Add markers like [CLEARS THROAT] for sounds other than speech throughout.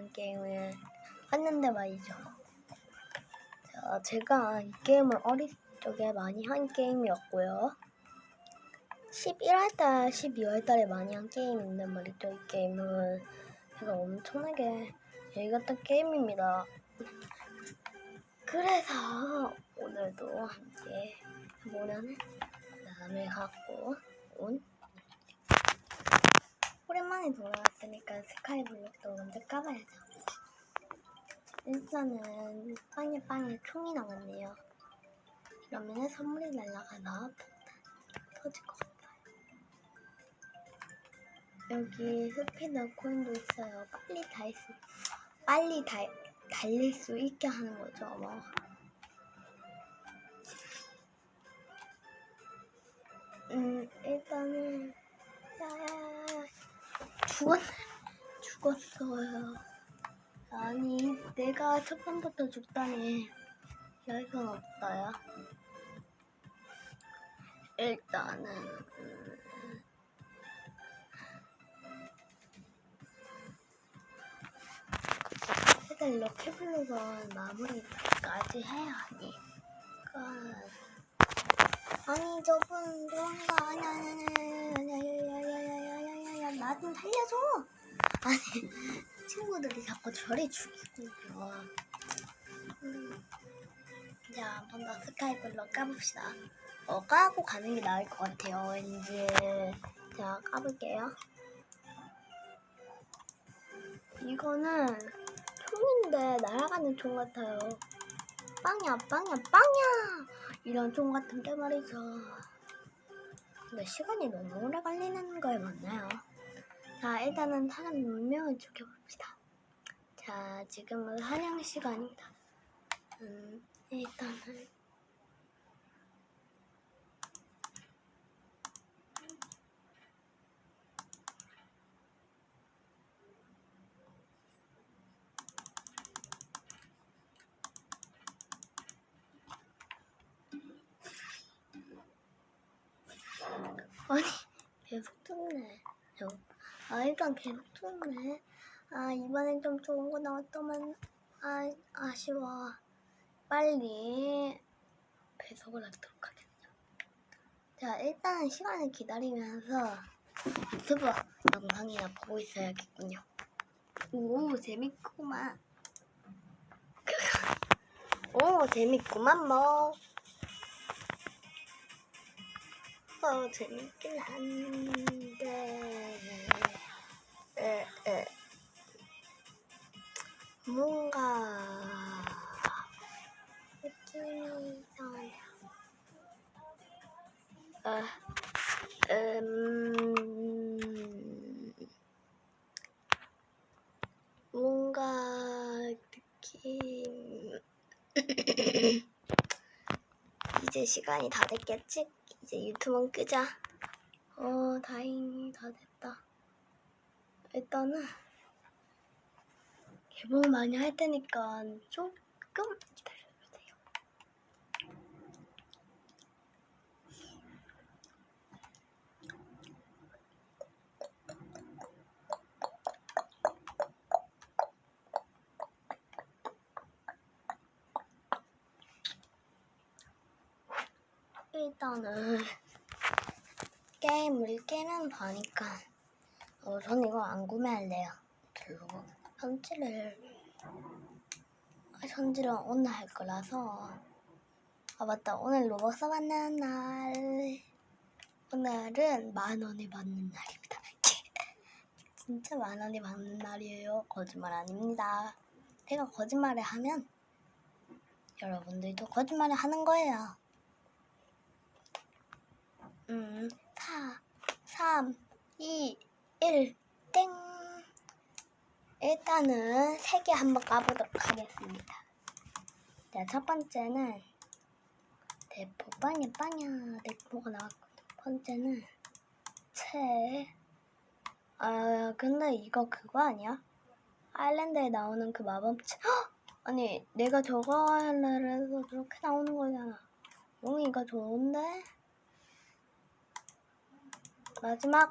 이런 게임을 했는데 말이죠. 자, 제가 이 게임을 어릴 적에 많이 한 게임이었고요. 11월달, 12월달에 많이 한 게임인데 말이죠. 이 게임은 제가 엄청나게 즐겼던 게임입니다. 그래서 오늘도 함께 해보려는 마음을 갖고 온 오랜만에 돌아왔으니까 스카이블록도 먼저 까봐야죠. 일단은 빵에 빵에 총이 나왔네요. 이러면 선물이 날라가서 터질 것 같아요. 여기 스피드 코인도 있어요. 빨리 달 수, 빨리 달, 달릴 수 있게 하는 거죠. 뭐. 음, 일단은, 야야야야. 죽었, 죽었어요. 아니, 내가 첫 번부터 죽다니. 여기선 없어요. 일단은. 음, 일단 이렇게 블록은 마무리까지 해야지. 아니, 저분 그런 거 아니, 아니, 아니, 아니, 아니. 좀 살려줘. 아니, 친구들이 자꾸 저를 죽이고요. 음. 자, 한번 더 스카이블로 까봅시다. 어, 까고 가는 게 나을 것 같아요. 왠지. 자, 까볼게요. 이거는 총인데 날아가는 총 같아요. 빵야, 빵야, 빵야! 이런 총 같은데 말이죠. 근데 시간이 너무 오래 걸리는 거에 맞나요? 자, 일단은 사람 몇 명을 죽여봅시다. 자, 지금은 사냥 시간입니다. 음, 일단은. 아니, 계속 뚫네. 저. 아, 일단 계속 뚫네. 아, 이번엔 좀 좋은 거 나왔더만, 아, 아쉬워. 빨리 배속을 하도록 하겠습니다. 자, 일단 시간을 기다리면서 유튜브 영상이나 보고 있어야겠군요. 오, 재밌구만. [LAUGHS] 오, 재밌구만, 뭐. 어, 재밌긴 한데. 에, 에. 뭔가. 느낌이 이상하네요. 아, 음. 뭔가 느낌. [CLEARS THROAT] 이제 시간이 다 됐겠지? 이제 유튜브는 끄자. 어, 다행히 다 됐다. 일단은 개봉 많이 할 테니까 조금 기다려주세요. 일단은 게임을 깨면 봐니까 어, 전 이거 안 구매할래요. 별로 현질을 현질은 오늘 할 거라서 아 맞다 오늘 로벅스 받는 날 오늘은 만 원에 받는 날입니다. [LAUGHS] 진짜 만 원에 받는 날이에요. 거짓말 아닙니다. 제가 거짓말을 하면 여러분들도 거짓말을 하는 거예요. 음, 4, 3, 2, 1, 땡. 일단은 세개 한번 까보도록 하겠습니다. 자, 첫 번째는 대포 빵야 빵야 대포가 나왔고 두 번째는 채. 아, 근데 이거 그거 아니야? 아일랜드에 나오는 그 마법체. 헉! 아니, 내가 저거 하려고 해서 저렇게 나오는 거잖아. 응, 이거 좋은데? 마지막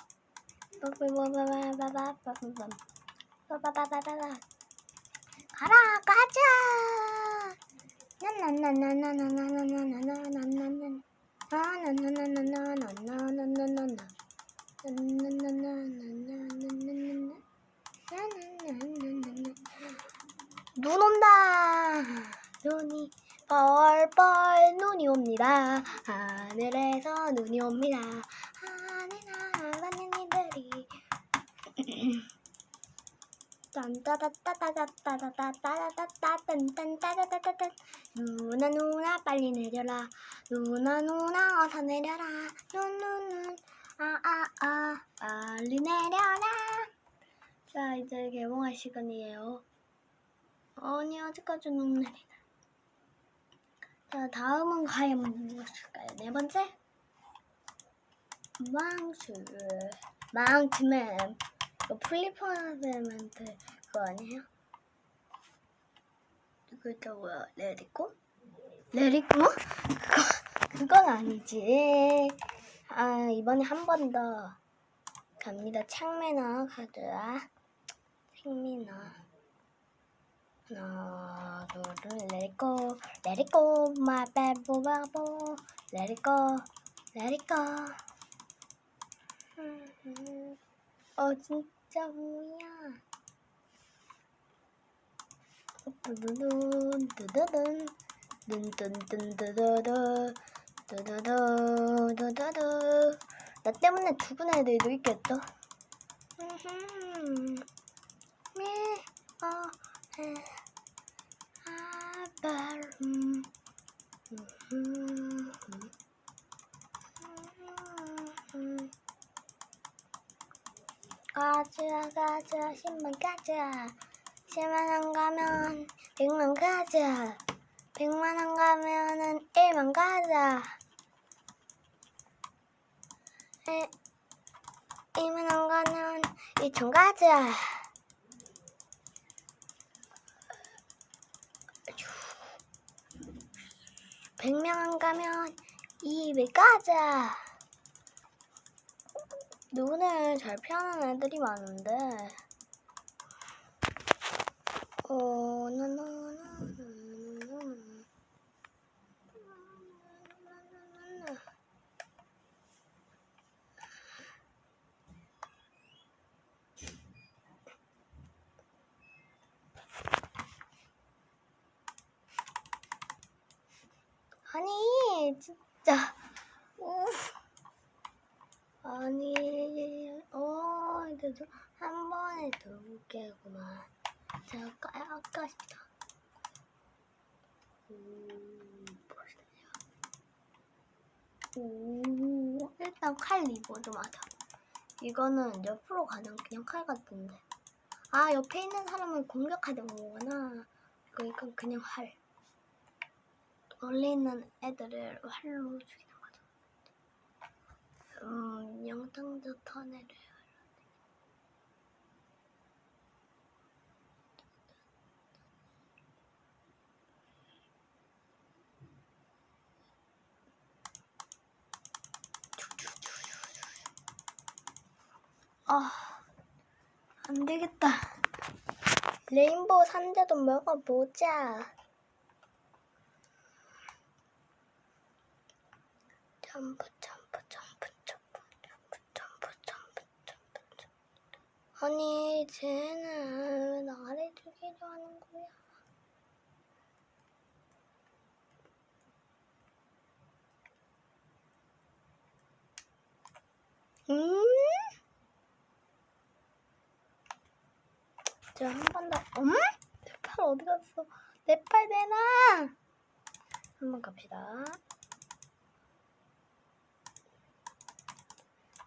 가라 가자 눈 온다. 눈이 뻘뻘 눈이 옵니다. 하늘에서 눈이 옵니다. 딴따다따다따다따다따다따단딴따다따다따 누나 누나 빨리 내려라 누나 누나 어서 내려라 눈눈눈 아아아 빨리 내려라 자 이제 개봉할 시간이에요 아니 아직까지는 없네 자 다음은 과연 무엇일까요 네 번째 망치 망치맨 이거 플리퍼멘트 그거 아니에요? 그거 있다고요 레디코? 레디코? 그거 그건 아니지. 아 이번에 한 번 더 갑니다. 창매너 카드야 창매너. 하나 둘 레디코 레디코 마 빼보 바보 레디코 레디코 어 진짜 뭐야 두두둔 두두둔 둔둔둔 두두두 두두두 나 때문에 죽은 애들도 있겠죠? 음흠. 미, 어, 에, 아, 발, 음. 음흠. 음. 가자 가자 신만 가자 십만 원 가면 백만 가자 백만 원 가면은 일만 가자 에, 일만 원 가면 이천 가자 백명 원 가면 이백 가자 눈을 잘 피하는 애들이 많은데 어, 나나나나나나. 아니 진짜 우. 아니, 어, 그래도 한 번에 두 개구만. 제가 아까, 아까 싶다. 오, 벌써요. 오, 일단 칼 리버드 맞아. 이거는 옆으로 가는 그냥 칼 같은데. 아, 옆에 있는 사람을 공격하는 거구나. 그러니까 그냥 활. 멀리 있는 애들을 활로 죽이는 거죠. 음, 영상도 터내려. 아, 안 되겠다. 레인보우 산대도 먹어보자. 점프, 점프, 점프, 점프, 점프, 점프, 점프, 점프, 점프. 아니, 쟤는 왜 나를 죽이려 하는 거야? 음? 저한번 더. 음? 내팔 어디 갔어? 내 팔 내놔. 한 번 갑시다.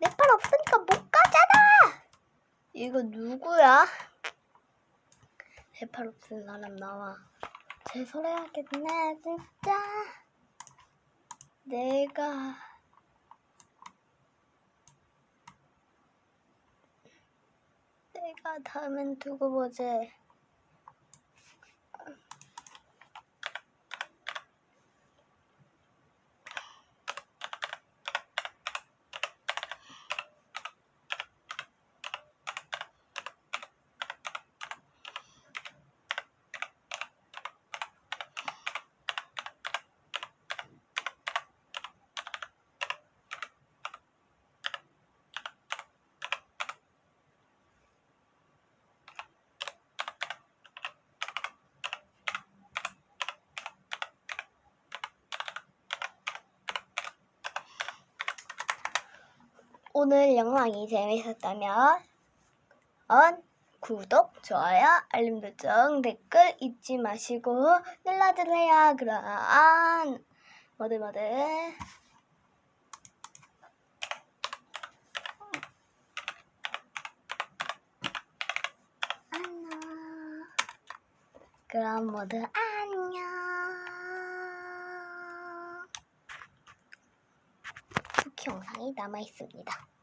내 팔 없으니까 못 가잖아. 이거 누구야? 해팔 없는 사람 나와. 제소리하겠네 진짜. 내가 내가 다음엔 두고 보지. 오늘 영상이 재밌었다면 구독, 좋아요, 알림 설정, 댓글 잊지 마시고 눌러주세요. 그럼 모두 모두 안녕. 그럼 모두 안녕. 쿠키 영상이 남아 있습니다.